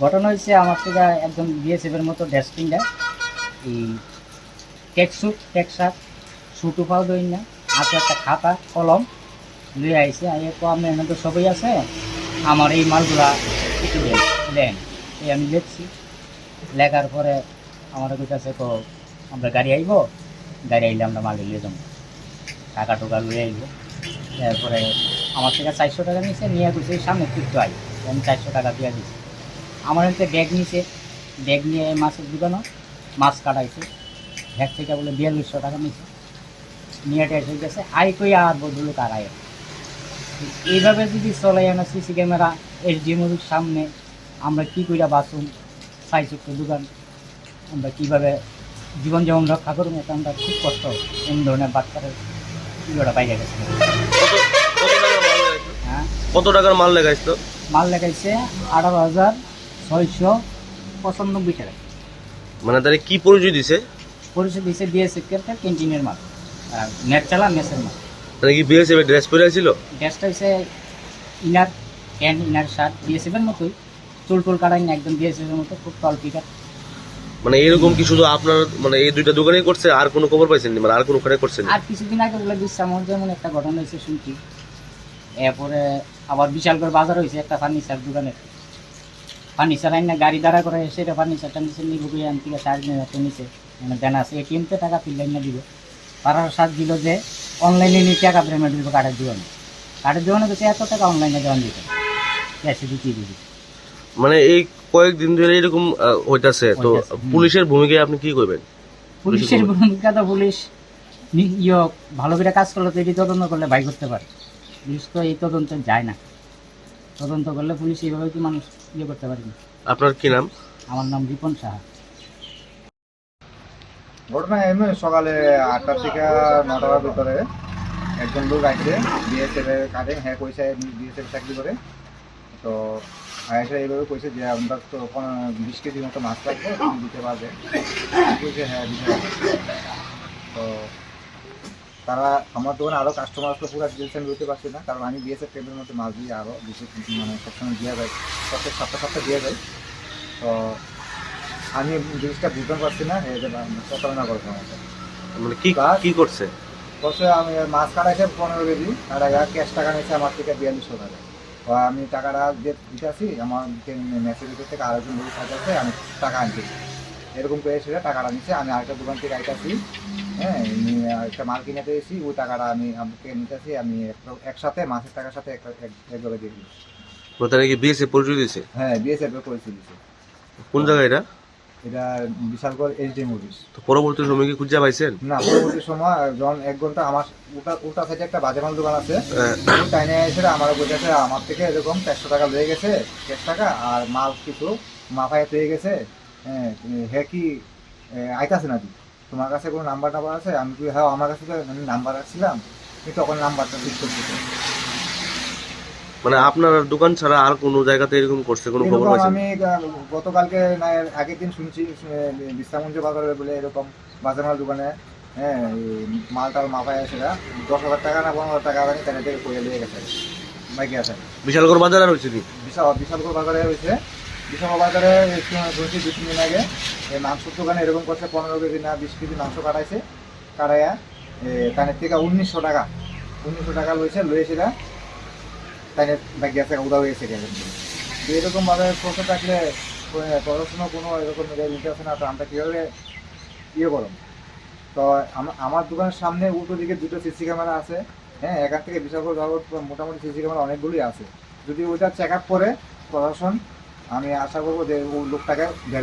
ঘটনা হয়েছে, আমার থেকে একজন বিএসএফ এর মতো ড্রেসপিনটা এই টেক স্যুট টেক শার্ট সুটু পাও দই না আছে একটা খাতা, কলম লুয়ে আইসে আইয়ে তো আপনার এখানে তো সবই আছে, আমার এই মালগুলা একটু দেন এই আমি লিখছি। লেখার পরে আমার কাছে তো আমরা গাড়ি আইব, গাড়ি আইলে আমরা মাল লিয়ে যাব। টাকা টোকা লুয়ে আইব। তারপরে আমার থেকে চারশো টাকা নিয়েছে নিয়ে গেছে সামনে একটু আই আমি চারশো টাকা দিয়ে দিচ্ছি আমার হচ্ছে ব্যাগ নিয়েছে ব্যাগ নিয়ে মাছের দোকানও মাছ কাটাইছে। ব্যাগ থেকে বলে বিয়াল্লিশশো টাকা নিয়েছে নিয়ে টেসে গেছে আই কই আর বদল কার আয় এইভাবে যদি চলে না সিসি ক্যামেরা এসডি মুভির সামনে আমরা কী কইরা সাই ছোট্ট দোকান। আমরা কীভাবে জীবন যেমন রক্ষা করুন এটা আমরা খুব কষ্ট এমন ধরনের বাচ্চারা ইয়েটা বাইরে গেছে? কত টাকার মাল লাগাইছ? হ্যাঁ? কত টাকার মাল লাগাইছ? মাল লেগাইছে আঠারো হাজার ছয়শো পঁচানব্বই টাকা। মানে তাহলে কি পরিচয় দিছে? পরিষদ দিয়েছে বিএসএফ ক্যান্টিনের মাল আর নেট চালা মেসের মাল। তাহলে কি বিএসএফ ড্রেস পরে ছিল ড্রেসটা হচ্ছে inner pant inner shirt BSF এর মতোই। চুল টুল কাটাই না একদম বিএসএফ এর মতো খুব টল পিকার মানে এরকম কি শুধু আপনার মানে এই দুইটা দোকানেই করছে আর কোনো খবর পাইছেন মানে আর কোনো ওখানে করছেন আর কিছুদিন আগে বলে বিশ্রামর যেমন একটা ঘটনা হয়েছে শুনছি। এরপরে আবার বিশালগড় বাজার হয়েছে একটা ফার্নিচার দোকানের। ফার্নিচার আইন না গাড়ি দাঁড়া করে সেটা ফার্নিচারটা নিচে নিবো গিয়ে আনতে নয় নিচে মানে দেনা আছে এটিএমতে টাকা ফিল্লাইন না দিব। তারাও সাথ দিল যে অনলাইনে নিয়ে টাকা পেমেন্ট দিব কার্ডের দোকানে কার্ডের দোকানে তো এত টাকা অনলাইনে দেওয়ান দিতে ক্যাশে দিতে দিবি মানে এই কয়েকদিন ধরে এরকম হইতাছে তো পুলিশের ভূমিকায় আপনি কি করবেন? পুলিশের ভূমিকা। তো পুলিশ ইয়ে ভালো করে কাজ করলে তো এটি তদন্ত করলে ভাই করতে পারে। পুলিশ তো এই তদন্ত যায় না। তদন্ত করলে পুলিশ এইভাবে কি মানুষ ইয়ে করতে পারে না আপনার কি নাম? আমার নাম রিপন সাহা। ঘটনা এমনি সকালে আটটার থেকে নটার ভিতরে একজন লোক আসছে বিএসএফ এর কাজে হ্যাঁ কইছে বিএসএফ চাকরি করে। তো আয়েসা এইভাবে কইছে যে আমরা তো বিশ কেজি মতো মাছ লাগবে দিতে পারবে কইছে হ্যাঁ দিতে পারবে তো তারা আমার দোকানে আরও কাস্টমার আসলে পুরো আমি বলতে পারছি না। কারণ আমি বিএসএফ টেবিলের মধ্যে মাছ দিয়ে আরও বিশেষ মানে সবসময় দেওয়া যায়। প্রত্যেক সপ্তাহ সপ্তাহ দেওয়া যায়। তো আমি জিনিসটা বুঝতে পারছি না এই যে প্রতারণা করছে সাথে। মানে কি? কি করছে? বলছে আমি মাছ কাটাইছে পনেরো কেজি আর ক্যাশ টাকা নিয়েছে আমার থেকে বিয়াল্লিশশো টাকা। তো আমি টাকাটা দিয়ে দিতেছি আমার মেসেজের থেকে আরেকজন লোক থাকছে আমি টাকা আনছি। এরকম করে সেটা টাকাটা নিচ্ছে আমি আরেকটা দোকান থেকে আইতাছি। হ্যাঁ একটা মাল কিনে পেয়েছি ওই টাকাটা আমি আমাকে নিতেছি আমি একসাথে মাছের টাকার সাথে এক- এক- একভাবে দিয়ে দিই তো তাহলে কি বিএসএফ পরিচয় দিছে হ্যাঁ বিএসএফ এর পরিচয় দিচ্ছে কোন জায়গায় এটা? এটা বিশালগড় এইচডি মুভিস তো পরবর্তী সময় কি খুঁজে পাইছেন? না পরবর্তী সময় যখন এক ঘণ্টা আমার ওটা ওটা সাইডে একটা বাজে মাল দোকান আছে। ওই টাইনে এসে আমার বলতেছে আমার থেকে এরকম চারশো টাকা লয়ে গেছে এক টাকা আর মাল কিছু মাথায় পেয়ে গেছে হ্যাঁ হে কি আইতাছে নাকি? তোমার কাছে কোনো নাম্বার টাম্বার আছে? আমি কি হ্যাঁ আমার কাছে তো আমি নাম্বার কিন্তু তখন নাম্বারটা ঠিক করতেছে মানে আপনার দোকান ছাড়া আর কোনো জায়গাতে এরকম করছে কোনো খবর পাইছেন? আমি গতকালকে না আগের দিন শুনছি বিশ্রামঞ্জ বাজারে বলে এরকম বাজার মাল দোকানে হ্যাঁ এই মাল টাল মাথায় সেটা দশ হাজার টাকা না পনেরো হাজার টাকা আমি তাদের থেকে করে নিয়ে গেছে বাইকে আছে। বিশালগড় বাজার আর হয়েছে বিশাল বিশালগড় বাজারে হয়েছে। বিশাল বাজারে শুনছি দু তিন দিন আগে। মাংসর দোকানে এরকম করছে, পনেরো কেজি না বিশ কেজি মাংস কাটাইছে, কাটাইয়া তানের থেকে উনিশশো টাকা উনিশশো টাকা লইছে লইছিল তাইনের ব্যাগ আছে উদা হয়েছে গেছে এরকম ভাবে প্রশ্ন থাকলে পড়াশোনা কোনো এরকম নিতে আসে না, তো আমরা কীভাবে ইয়ে করো তো আমার দোকানের সামনে উল্টো দিকে দুটো সিসি ক্যামেরা আছে হ্যাঁ এখান থেকে যাব মোটামুটি সিসি ক্যামেরা অনেকগুলোই আছে। যদি ওইটা চেক আপ করে প্রশাসন আমি আশা করব যে ওই লোকটাকে বের